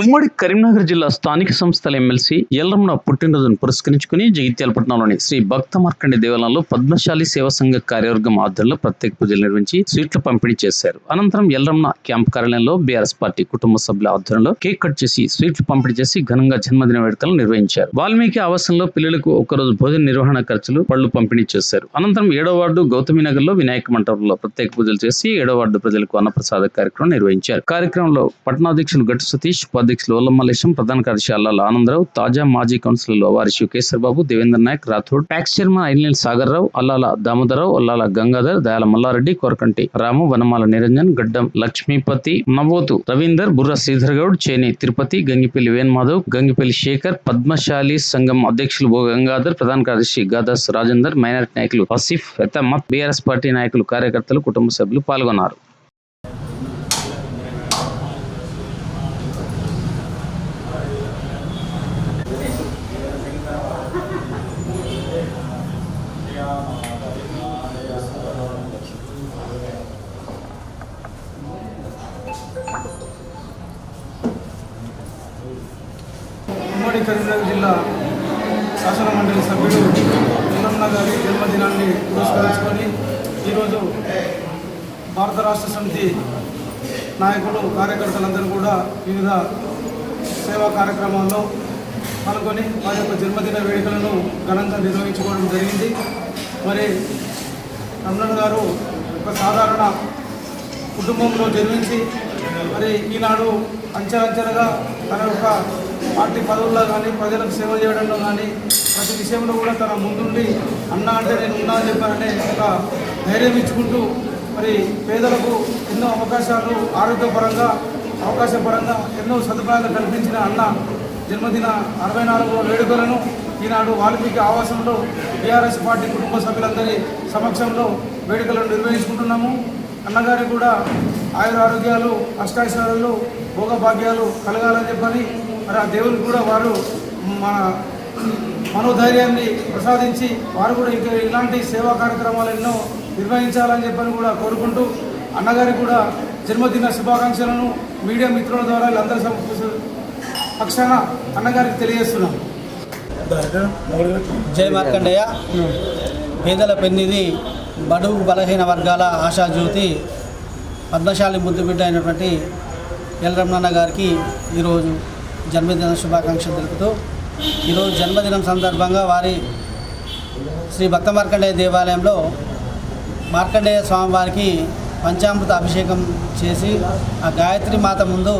ఉమ్మడి కరీంనగర్ జిల్లా స్థానిక సంస్థల ఎమ్మెల్సీ ఎల్లమ్మ పుట్టినరోజును పురస్కరించుకుని జగిత్యాల పట్టణంలోని శ్రీ భక్త మార్కండి దేవాలయంలో పద్మశాలి సేవా సంఘ కార్యవర్గం ఆధ్వర్యంలో ప్రత్యేక పూజలు నిర్వహించి స్వీట్లు పంపిణీ చేశారు. అనంతరం ఎల్లమ్మ క్యాంప్ కార్యాలయంలో బీఆర్ఎస్ పార్టీ కుటుంబ సభ్యుల ఆధ్వర్యంలో కేక్ కట్ చేసి స్వీట్లు పంపిణీ చేసి ఘనంగా జన్మదిన వేడుకలు నిర్వహించారు. వాల్మీకి ఆవాసంలో పిల్లలకు ఒకరోజు భోజన నిర్వహణ ఖర్చులు పళ్ళు పంపిణీ చేశారు. అనంతరం ఏడో వార్డు గౌతమి లో వినాయక మంటపంలో ప్రత్యేక పూజలు చేసి ఏడో వార్డు ప్రజలకు అన్నప్రసాద కార్యక్రమం నిర్వహించారు. కార్యక్రమంలో పట్టణాధ్యక్షులు గట్టు సతీష్ ఉపాధ్యక్షులు ఓల్లమల్లేశం ప్రధాన కార్యదర్శి ఆనందరావు తాజా మాజీ కౌన్సిలర్లు వారి శివకేశ్వర బాబు దేవేంద్ర నాయక్ రాథోడ్ ప్యాక్స్ చైర్మన్ ఐలినేని సాగర్ రావు అల్లాల దామోదరరావు అల్లాల గంగాధర్ దయాల మల్లారెడ్డి కోరకంటి రాము వనమాల నిరంజన్ గడ్డం లక్ష్మీపతి నవోతు రవీందర్ బుర్ర శ్రీధర్ గౌడ్ చేని తిరుపతి గంగిపల్లి వేణుమాధవ్ గంగిపల్లి శేఖర్ పద్మశాలి సంఘం అధ్యక్షులు బో గంగాధర్ ప్రధాన కార్యదర్శి గాదాస్ రాజేందర్ మైనారిటీ నాయకులు వసీఫ్ ఎతమత్ బీఆర్ఎస్ పార్టీ నాయకులు కార్యకర్తలు కుటుంబ సభ్యులు పాల్గొన్నారు. ఉమ్మడి కరీంనగర్ జిల్లా శాసన మండలి సభ్యుడు ఎల్లమ్మ గారి జన్మదినాన్ని పురస్కరించుకొని ఈరోజు భారత రాష్ట్ర సమితి నాయకులు కార్యకర్తలందరూ కూడా వివిధ సేవా కార్యక్రమాల్లో పాల్గొని వారి యొక్క జన్మదిన వేడుకలను ఘనంగా నిర్వహించుకోవడం జరిగింది. మరి రమణ గారు ఒక సాధారణ కుటుంబంలో జన్మించి మరి ఈనాడు అంచెలంచెలుగా తన యొక్క పార్టీ పదవుల్లో కానీ ప్రజలకు సేవ చేయడంలో కానీ ప్రతి విషయంలో కూడా తన ముందుండి అన్న అంటే నేను ఉన్నా అని చెప్పారనే ఒక ధైర్యం ఇచ్చుకుంటూ మరి పేదలకు ఎన్నో అవకాశాలు ఆరోగ్యపరంగా అవకాశపరంగా ఎన్నో సదుపాయాలు కల్పించిన అన్న జన్మదిన అరవై నాలుగవ వేడుకలను ఈనాడు వాల్మీకి ఆవాసంలో టీఆర్ఎస్ పార్టీ కుటుంబ సభ్యులందరి సమక్షంలో వేడుకలను నిర్వహించుకుంటున్నాము. అన్నగారికి కూడా ఆయుర ఆరోగ్యాలు అష్టాశ్వరాలు భోగభాగ్యాలు కలగాలని చెప్పని మరి ఆ దేవునికి కూడా వారు మన మనోధైర్యాన్ని ప్రసాదించి వారు కూడా ఇంకా ఇలాంటి సేవా కార్యక్రమాలు ఎన్నో నిర్వహించాలని చెప్పని కూడా కోరుకుంటూ అన్నగారికి కూడా జన్మదిన శుభాకాంక్షలను మీడియా మిత్రుల ద్వారా వీళ్ళందరి పక్షాన అన్నగారికి తెలియజేస్తున్నాం. జై మార్కండేయ. పేదల పెన్నిది బడుగు బలహీన వర్గాల ఆశాజ్యోతి పద్మశాలి ముద్దుబిడ్డ అయినటువంటి ఎల్ రమణన్న గారికి ఈరోజు జన్మదిన శుభాకాంక్షలు తెలుపుతూ ఈరోజు జన్మదినం సందర్భంగా వారి శ్రీ భక్త మార్కండేయ దేవాలయంలో మార్కండేయ స్వామివారికి పంచామృత అభిషేకం చేసి ఆ గాయత్రి మాత ముందు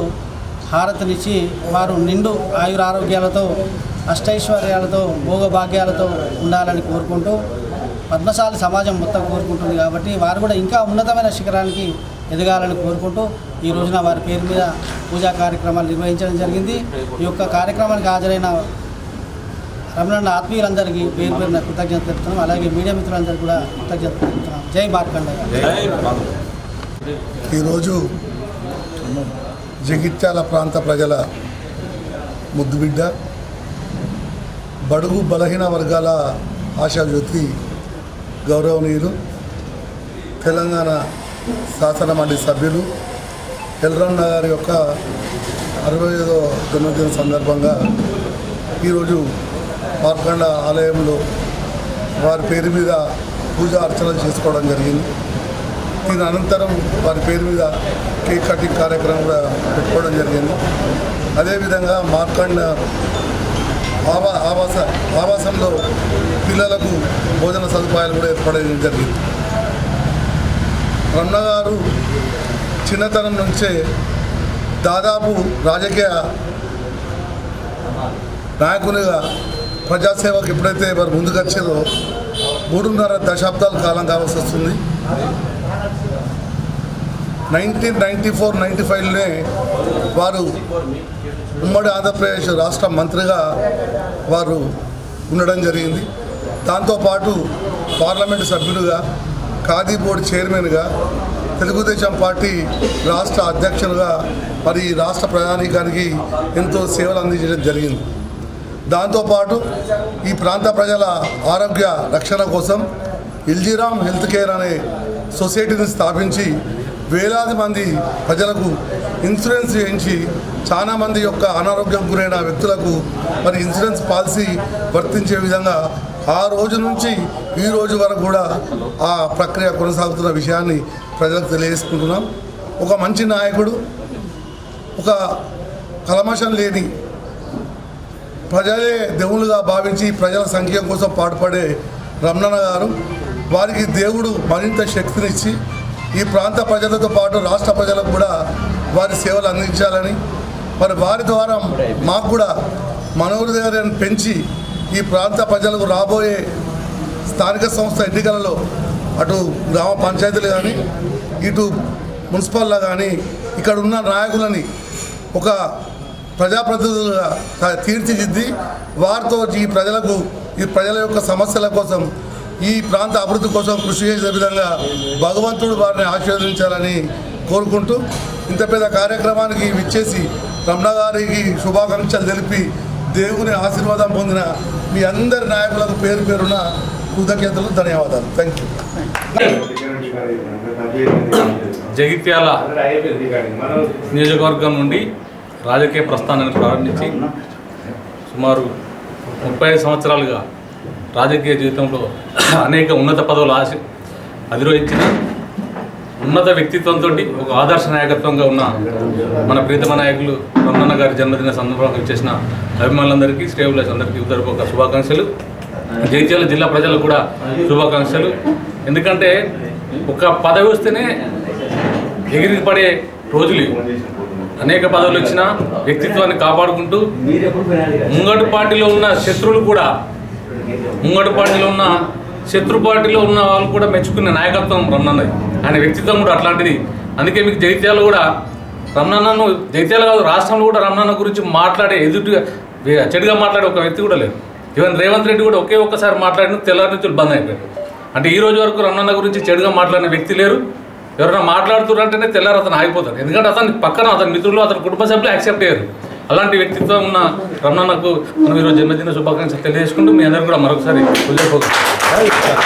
హారతినిచ్చి వారు నిండు ఆయురారోగ్యాలతో అష్టైశ్వర్యాలతో భోగభాగ్యాలతో ఉండాలని కోరుకుంటూ పద్మశాలి సమాజం మొత్తం కోరుకుంటుంది కాబట్టి వారు కూడా ఇంకా ఉన్నతమైన శిఖరానికి ఎదగాలని కోరుకుంటూ ఈ రోజున వారి పేరు మీద పూజా కార్యక్రమాలు నిర్వహించడం జరిగింది. ఈ యొక్క కార్యక్రమానికి హాజరైన రమణ ఆత్మీయులందరికీ పేరు పేరున కృతజ్ఞత తెలుపుతున్నాం. అలాగే మీడియా మిత్రులందరికీ కూడా కృతజ్ఞత తెలుపుతున్నాం. జై మార్కండ ఈరోజు జగిత్యాల ప్రాంత ప్రజల ముద్దుబిడ్డ బడుగు బలహీన వర్గాల ఆశాజ్యోతి గౌరవనీయులు తెలంగాణ శాసన మండలి సభ్యులు ఎల్రన్న గారి యొక్క అరవై ఐదో జన్మదిన సందర్భంగా ఈరోజు మార్కండ ఆలయంలో వారి పేరు మీద పూజ అర్చనలు చేసుకోవడం జరిగింది. దీని అనంతరం వారి పేరు మీద కేక్ కటింగ్ కార్యక్రమం కూడా పెట్టుకోవడం జరిగింది. అదేవిధంగా మార్కండ ఆవా ఆవాస ఆవాసంలో పిల్లలకు భోజన సదుపాయాలు కూడా ఏర్పడడం జరిగింది. రమణ గారు చిన్నతనం నుంచే దాదాపు రాజకీయ నాయకునిగా ప్రజాసేవకు ఎప్పుడైతే వారు ముందుకు మూడున్నర దశాబ్దాల కాలం కావాల్సి వస్తుంది. నైన్టీన్ నైంటీ ఫోర్ నైంటీ ఫైవ్లోనే వారు ఉమ్మడి ఆంధ్రప్రదేశ్ రాష్ట్ర మంత్రిగా వారు ఉండడం జరిగింది. దాంతోపాటు పార్లమెంటు సభ్యులుగా ఖాదీ బోర్డు చైర్మన్గా తెలుగుదేశం పార్టీ రాష్ట్ర అధ్యక్షులుగా మరి రాష్ట్ర ప్రధానికానికి ఎంతో సేవలు అందించడం జరిగింది. దాంతోపాటు ఈ ప్రాంత ప్రజల ఆరోగ్య రక్షణ కోసం ఇల్జీరామ్ హెల్త్ కేర్ అనే సొసైటీని స్థాపించి వేలాది మంది ప్రజలకు ఇన్సూరెన్స్ చేయించి చాలామంది యొక్క అనారోగ్యం గురైన వ్యక్తులకు మరి ఇన్సూరెన్స్ పాలసీ వర్తించే విధంగా ఆ రోజు నుంచి ఈ రోజు వరకు కూడా ఆ ప్రక్రియ కొనసాగుతున్న విషయాన్ని ప్రజలకు తెలియజేసుకుంటున్నాం. ఒక మంచి నాయకుడు ఒక కలమషం లేని ప్రజలే దేవుళ్ళుగా భావించి ప్రజల సంఖ్యం కోసం పాటుపడే రమణన్న గారు వారికి దేవుడు మరింత శక్తినిచ్చి ఈ ప్రాంత ప్రజలతో పాటు రాష్ట్ర ప్రజలకు కూడా వారి సేవలు అందించాలని మరి వారి ద్వారా మాకు కూడా మనోహృదయాన్ని పెంచి ఈ ప్రాంత ప్రజలకు రాబోయే స్థానిక సంస్థ ఎన్నికలలో అటు గ్రామ పంచాయతీలు కానీ ఇటు మున్సిపల్లో కానీ ఇక్కడ ఉన్న నాయకులని ఒక ప్రజాప్రతినిధులుగా తీర్చిదిద్ది వారితో ఈ ప్రజలకు ఈ ప్రజల యొక్క సమస్యల కోసం ఈ ప్రాంత అభివృద్ధి కోసం కృషి చేసే విధంగా భగవంతుడు వారిని ఆశీర్వదించాలని కోరుకుంటూ ఇంత పెద్ద కార్యక్రమానికి విచ్చేసి రమణ గారికి శుభాకాంక్షలు తెలిపి దేవుని ఆశీర్వాదం పొందిన మీ అందరి నాయకులకు పేరు పేరున కృతజ్ఞతలు ధన్యవాదాలు. థ్యాంక్ యూ జగిత్యాల నియోజకవర్గం నుండి రాజకీయ ప్రస్థానాన్ని ప్రారంభించి సుమారు ముప్పై సంవత్సరాలుగా రాజకీయ జీవితంలో అనేక ఉన్నత పదవులు ఆశ అధిరోహించిన ఉన్నత వ్యక్తిత్వంతో ఒక ఆదర్శ నాయకత్వంగా ఉన్న మన ప్రీతమ నాయకులు రమణ గారి జన్మదిన సందర్భంగా చేసిన అభిమానులందరికీ స్టేబులర్స్ అందరికీ ఉదరపూర్వక శుభాకాంక్షలు. జగిత్యాల జిల్లా ప్రజలకు కూడా శుభాకాంక్షలు. ఎందుకంటే ఒక పదవి వస్తేనే ఎగిరి పడే రోజులు అనేక పదవులు వచ్చిన వ్యక్తిత్వాన్ని కాపాడుకుంటూ ముంగటు పార్టీలో ఉన్న శత్రువులు కూడా ముంగటు పార్టీలో ఉన్న శత్రు పార్టీలో ఉన్న వాళ్ళు కూడా మెచ్చుకునే నాయకత్వం రమణన్నది ఆయన వ్యక్తిత్వం కూడా అట్లాంటిది. అందుకే మీకు జైత్యాలు కూడా రమణన్నను జైత్యాలు కాదు రాష్ట్రంలో కూడా రమణన్న గురించి మాట్లాడే ఎదుటిగా చెడుగా మాట్లాడే ఒక వ్యక్తి కూడా లేదు ఈవెన్ రేవంత్ రెడ్డి కూడా ఒకే ఒక్కసారి మాట్లాడిన తెల్లారి నుంచి బంద్ అయిపోయారు అంటే ఈ రోజు వరకు రమణన్న గురించి చెడుగా మాట్లాడిన వ్యక్తి లేరు. ఎవరైనా మాట్లాడుతున్నారంటేనే తెల్లారు అతను ఆగిపోతారు ఎందుకంటే అతని పక్కన అతని మిత్రులు అతని కుటుంబ సభ్యులు యాక్సెప్ట్ చేయరు. అలాంటి వ్యక్తిత్వం ఉన్న రమణన్నకు మనం ఈరోజు జన్మదిన శుభాకాంక్షలు తెలియజేసుకుంటూ మీ అందరూ కూడా మరొకసారి